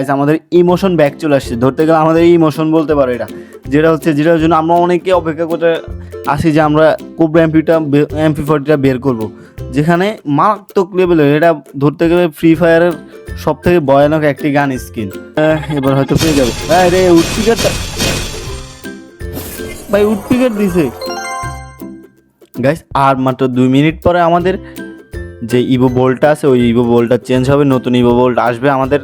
Guys, আমাদের emotion back চলে আসছে। ধরতে গেলে আমাদের ইমোশন বলতে পারো এটা। যেটা হচ্ছে যেটার জন্য আমরা অনেকে অপেক্ষা করতে আসি যে আমরা কোবরা এমপিটা এমপি ফোরটিটা বের করব। যেখানে মারাত্মক লেভেলের এটা ধরতে গেলে ফ্রি ফায়ারের সব থেকে ভয়ানক একটি গান স্কিন এবার হয়তো পেয়ে যাব। হ্যাঁ রে উডপিকারটা ভাই উডপিকার দিছে। গাইস আর মাত্র দুই মিনিট পরে আমাদের যে ইভো বোল্টটা আছে ওই ইভো বোল্টটা চেঞ্জ হবে নতুন ইভো বোল্ট আসবে আমাদের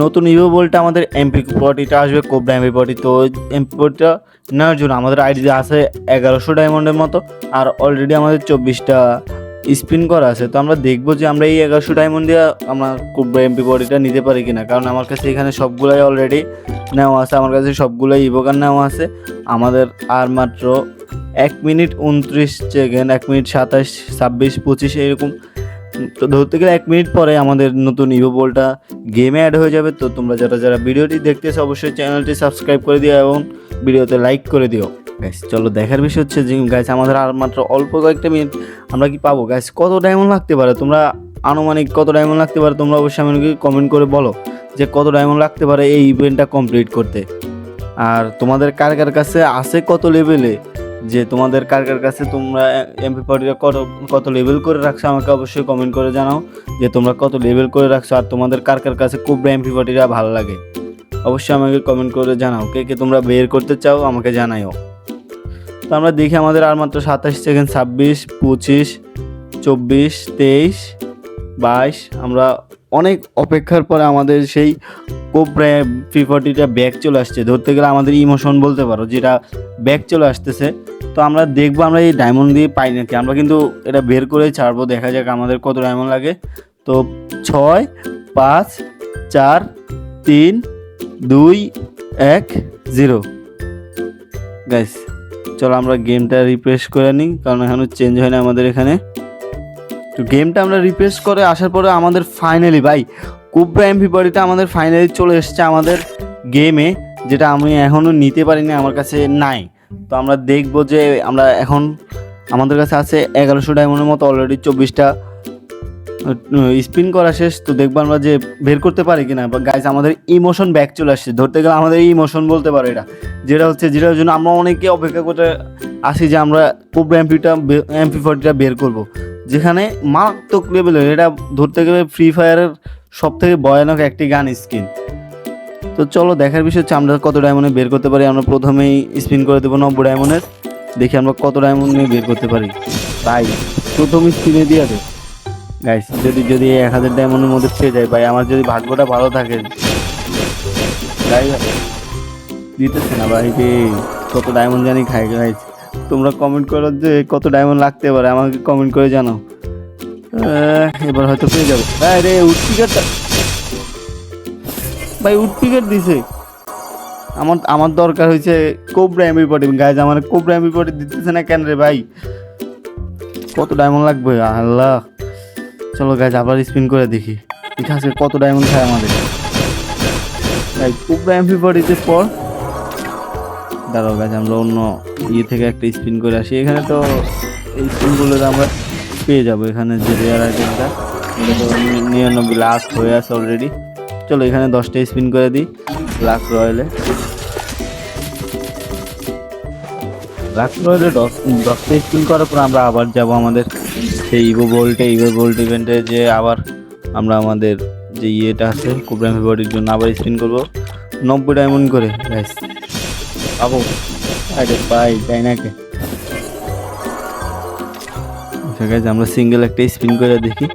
নতুন ইভো বলটা আমাদের এমপি পটিটা আসবে কোবরা এমপি পটি তো এমপি পটিটা নেওয়ার জন্য আমাদের আইডি আছে এগারোশো ডায়মন্ডের মতো, আর অলরেডি আমাদের চব্বিশটা স্পিন করা আছে, তো আমরা দেখব যে আমরা এই এগারোশো ডায়মন্ড দিয়ে আমরা কোবরা এমপি পটিটা নিতে পারি কিনা, কারণ আমার কাছে এখানে সবগুলাই অলরেডি নেওয়া আছে, আমার কাছে সবগুলাই ইভোগান নেওয়া আছে, আমাদের আর মাত্র এক মিনিট উনত্রিশ সেকেন্ড এক মিনিট সাতাশ, ছাব্বিশ, পঁচিশ এরকম তো ধরতে গেলে এক মিনিট পরে আমাদের নতুন ইভো বলটা গেমে অ্যাড হয়ে যাবে। তো তোমরা যারা যারা ভিডিওটি দেখতেছো অবশ্যই চ্যানেলটি সাবস্ক্রাইব করে দিও এবং ভিডিওতে লাইক করে দিও। গাইস চলো দেখার বিষয় হচ্ছে যে গাইস আমাদের আর মাত্র অল্প কয়েকটা মিনিট আমরা কি পাবো? গাইস কত ডায়মন্ড লাগতে পারে? তোমরা আনুমানিক কত ডায়মন্ড লাগতে পারে? তোমরা অবশ্যই আমাকে কমেন্ট করে বলো যে, কত ডায়মন্ড লাগতে পারে এই ইভেন্টটা কমপ্লিট করতে। আর তোমাদের কার কার কাছে আছে কত লেভেলে যে তোমাদের কার কার কাছে তোমরা এমপি পার্টিটা কত কত লেভেল করে রাখছো আমাকে অবশ্যই কমেন্ট করে জানাও যে তোমরা কত লেভেল করে রাখছো আর তোমাদের কার কার কাছে কোবরা এমপি পার্টিটা ভালো লাগে। অবশ্যই আমাকে কমেন্ট করে জানাও, কে কে তোমরা বের করতে চাও আমাকে জানাইও। তো আমরা দেখি আমাদের আর মাত্র সাতাশ সেকেন্ড ছাব্বিশ, পঁচিশ, চব্বিশ, তেইশ, বাইশ, আমরা অনেক অপেক্ষার পরে আমাদের সেই কোবরা ফ্রি ফর্টিটা ব্যাক চলে আসছে। ধরতে গেলে আমাদের ইমোশন বলতে পারো, যেটা ব্যাক চলে আসতেছে। তো আমরা দেখব আমরা এই ডায়মন্ড দিয়ে পাই নাকি। আমরা কিন্তু এটা বের করে ছাড়বো, দেখা যাক আমাদের কত ডায়মন্ড লাগে। তো ছয়, পাঁচ, চার, তিন, দুই, এক জিরো গাইস চলো আমরা গেমটা রিফ্রেশ করে নিই, কারণ এখনও চেঞ্জ হয় না আমাদের এখানে। তো গেমটা আমরা রিফ্রেশ করে আসার পরে আমাদের ফাইনালি ভাই কুবরা এমপি বডিটা আমাদের ফাইনালি চলে এসছে আমাদের গেমে যেটা আমি এখনও নিতে পারিনি, আমার কাছে নাই। তো আমরা দেখব যে আমরা এখন আমাদের কাছে আছে এগারোশো ডায়মন্ডের মতো অলরেডি চব্বিশটা স্পিন করা শেষ। তো দেখব আমরা যে বের করতে পারি কিনা। বা গাইজ আমাদের ইমোশন ব্যাক চলে আসছে। ধরতে গেলে আমাদের ইমোশন বলতে পারো এটা। যেটা হচ্ছে যেটার জন্য আমরা অনেকে অপেক্ষা করতে আসি যে আমরা কোবরা এমপিটা এমপি ফোরটিটা বের করব। যেখানে মারাত্মক লেভেলের এটা ধরতে গেলে ফ্রি ফায়ারের সব থেকে ভয়ানক একটি গান স্কিন তো চলো দেখার বিষয় হচ্ছে আমরা কত ডায়মন্ডে বের করতে পারি। আমরা প্রথমেই স্পিন করে দেবো নব্বই ডায়মন্ডের দেখি আমরা কত ডায়মন্ড নিয়ে বের করতে পারি। তাই প্রথম স্পিনে দিয়ে দে। গাইস যদি যদি এক হাজার ডায়মন্ডের মধ্যে পেয়ে যায়, ভাই, আমার যদি ভাগ্যটা ভালো থাকে গাই দিতেছে না ভাই, রে, কত ডায়মন্ড জানি খাই গাইস তোমরা কমেন্ট করো যে কত ডায়মন্ড লাগতে পারে, আমাকে কমেন্ট করে জানাও। এবার হয়তো পেয়ে যাব। রে উডপিকারটা ভাই উডপিকার দিছে। আমার আমার দরকার হয়েছে কোবরা এমবি পটি গাইজ আমার কোবরা এমবি পটি দিতেছে না কেন রে ভাই? কত ডায়মন্ড লাগবে? আল্লাহ। চলো গাইজ আবার স্পিন করে দেখি। ঠিক আছে কত ডায়মন্ড খায় আমাদের। ভাই কোবরা এমবি পটিতে পর। দাঁড়াও গাছ আমরা অন্য ইয়ে থেকে একটা স্পিন করে আসি। এখানে তো এই স্পিনগুলো আমরা পেয়ে যাব। এখানে যে রেয়ার আইটেমটা তো নিরানব্বই লাখ হয়ে আছে অলরেডি চলো এখানে দশটা স্পিন করে দিই লাক রয়েলে লাক রয়েলে দশ দশটা স্পিন করার পর আমরা আবার যাব আমাদের সেই ইভো বোল্টে ইভো বোল্ট ইভেন্টে যে আবার আমরা আমাদের যে ইয়েটা আছে কোবরাম বডির জন্য আবার স্পিন করব। নব্বই ডায়মন্ড করে ব্যাস। পাবো। আরে পাই তাই নাকি? আছে আমরা সিঙ্গেল একটা স্পিন করে দেখি।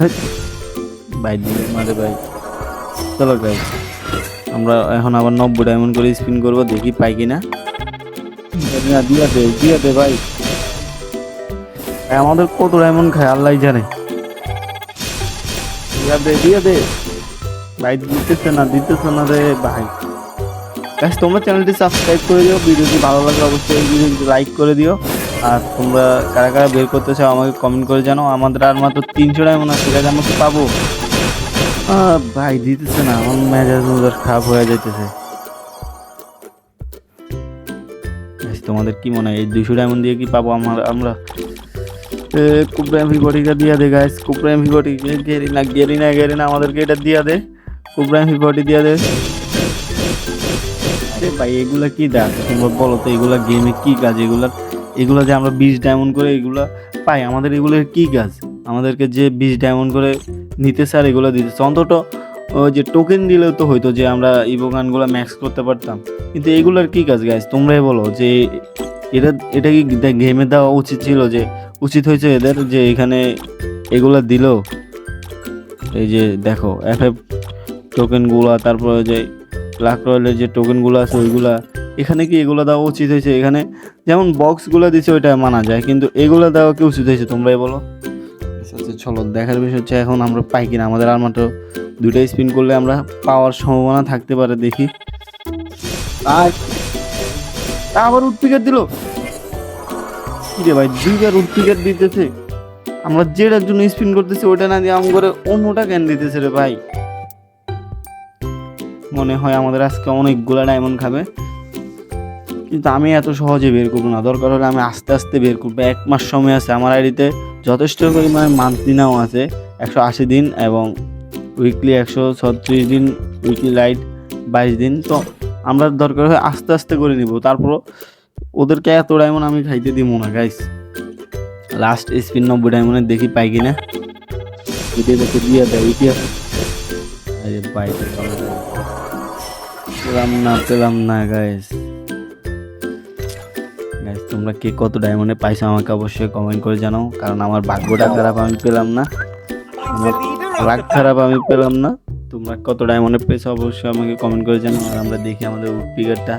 হেৎ, ভাই দিলে মারে ভাই। চলো গাই আমরা এখন আবার নব্বই ডায়মন্ড করে স্পিন করব দেখি পাই কিনা না। দিয়া দে দিয়া দে ভাই। ভাই, আমাদের কত ডায়মন্ড খায় আল্লাহ জানে। দিয়া দে দিয়া দে। ভাই দিতেছে না দিতেছে না রে ভাই। গাইস তোমরা চ্যানেলটি সাবস্ক্রাইব করে দিও ভিডিওটি ভালো লাগলে অবশ্যই ভিডিওটি লাইক করে দিও। আর তোমরা কারা কারা বের করতে চাও আমাকে কমেন্ট করে জানাও। আমাদের আর মাত্র তিনশো ডায়মন্ড আছে গাছ আমাকে পাবো? ভাই দিতেছে না। আমার মেজাজ মেজাজ খারাপ হয়ে যাইতেছে। তোমাদের কি মনে হয় এই দুশো ডায়মন্ড দিয়ে কি পাবো আমার আমরা? কুবরা এমপিফটিটা দিয়া দে গাইস কুবরা এমপিফটি গেরি না গেরি না গেরি না আমাদেরকে এটা দিয়া দে। কুবরা এমপিফটি দিয়া দে। আরে ভাই এগুলা কি দেখ তোমরা বলো তো এগুলা গেমে কি কাজ এগুলা এগুলা যে আমরা বিশ ডায়মন্ড করে এগুলা পাই আমাদের এগুলোর কি কাজ আমাদেরকে যে বিশ ডায়মন্ড করে নিতে স্যার এগুলো দিতেছে অন্তত ওই যে টোকেন দিলেও তো হইতো যে আমরা ইভো গানগুলো ম্যাক্স করতে পারতাম। কিন্তু এগুলোর কী কাজ গাইজ তোমরাই বলো যে এটা এটা কি গেমে দেওয়া উচিত ছিল যে, উচিত হয়েছে এদের যে এখানে এগুলো দিল? এই যে দেখো এফ এফ টোকেনগুলো তারপরে যে ব্ল্যাক রয়্যালের যে টোকেনগুলো আছে ওইগুলা, এখানে কি এগুলো দেওয়া উচিত হয়েছে? এখানে যেমন বক্সগুলো দিছে ওইটা মানা যায়, কিন্তু এগুলো দেওয়া কি উচিত হয়েছে তোমরাই বলো? আচ্ছা চলো, দেখার বিষয় হচ্ছে এখন আমরা পাই কিনা। আমাদের আর মাত্র দুইটা স্পিন করলে আমরা পাওয়ার সম্ভাবনা থাকতে পারে, দেখি। আর আবার উৎপিকার দিল। কি রে ভাই, দুইবার উৎপিকার দিতেছে। আমরা যেটার জন্য স্পিন করতেছি ওটা না দিয়ে আম করে অন্যটা কেন দিতেছে রে ভাই। মনে হয় আমাদের আজকে অনেকগুলা ডায়মন্ড খাবে। কিন্তু আমি এত সহজে বের করব না। দরকার হলে আমি আস্তে আস্তে বের করব। এক মাস সময় আছে আমার আইডিতে। যথেষ্ট পরিমাণে মান্থলি নাও আছে, একশো আশি দিন এবং উইকলি একশো ছত্রিশ দিন উইকলি লাইট বাইশ দিন। তো আমরা দরকার হয় আস্তে আস্তে করে নিব। তারপর ওদেরকে এত ডায়মন্ড আমি খাইতে দিব না গাইস লাস্ট স্পিন নব্বই ডায়মন্ডের দেখি পাই কিনা। দিয়ে না পেলাম না গাইস তোমরা কে কত ডায়মন্ডে পাইছো আমাকে অবশ্যই কমেন্ট করে জানাও। কারণ আমার ভাগ্যটা খারাপ আমি পেলাম না। রাগ খারাপ আমি পেলাম না। তোমরা কত ডায়মন্ডে পেয়েছ অবশ্যই আমাকে কমেন্ট করে জানাও আর আমরা দেখি আমাদের উডপিকারটা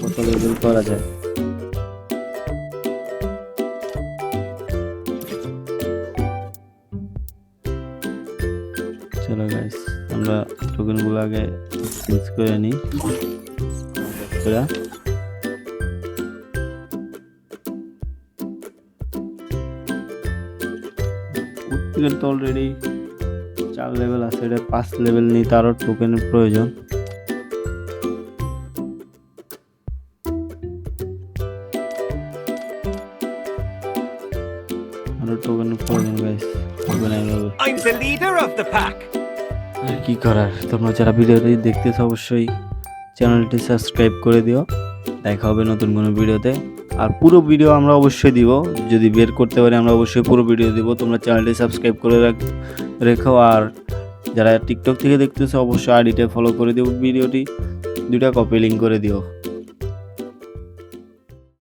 কত লেভেল করা যায়। চলো গাইস আমরা টোকেনগুলো আগে চেঞ্জ করে নিই। উৎপিকের তো অলরেডি চার লেভেল আছে এটা পাঁচ লেভেল নিয়ে তারও টোকেনের প্রয়োজন। টোকেনের প্রয়োজন guys token I'm the leader of the pack. আর কি করার তোমরা যারা ভিডিওটি দেখতেছো অবশ্যই চ্যানেলটি সাবস্ক্রাইব করে দিও। দেখা হবে নতুন কোনো ভিডিওতে আর পুরো ভিডিও আমরা অবশ্যই দিব। যদি বের করতে পারি, আমরা অবশ্যই পুরো ভিডিও দিব। তোমরা চ্যানেলটি সাবস্ক্রাইব করে রাখ, রেখো। আর যারা টিকটক থেকে দেখতেছো, অবশ্যই আইডিটা ফলো করে দিও ভিডিওটি। দুটা কপি লিঙ্ক করে দিও।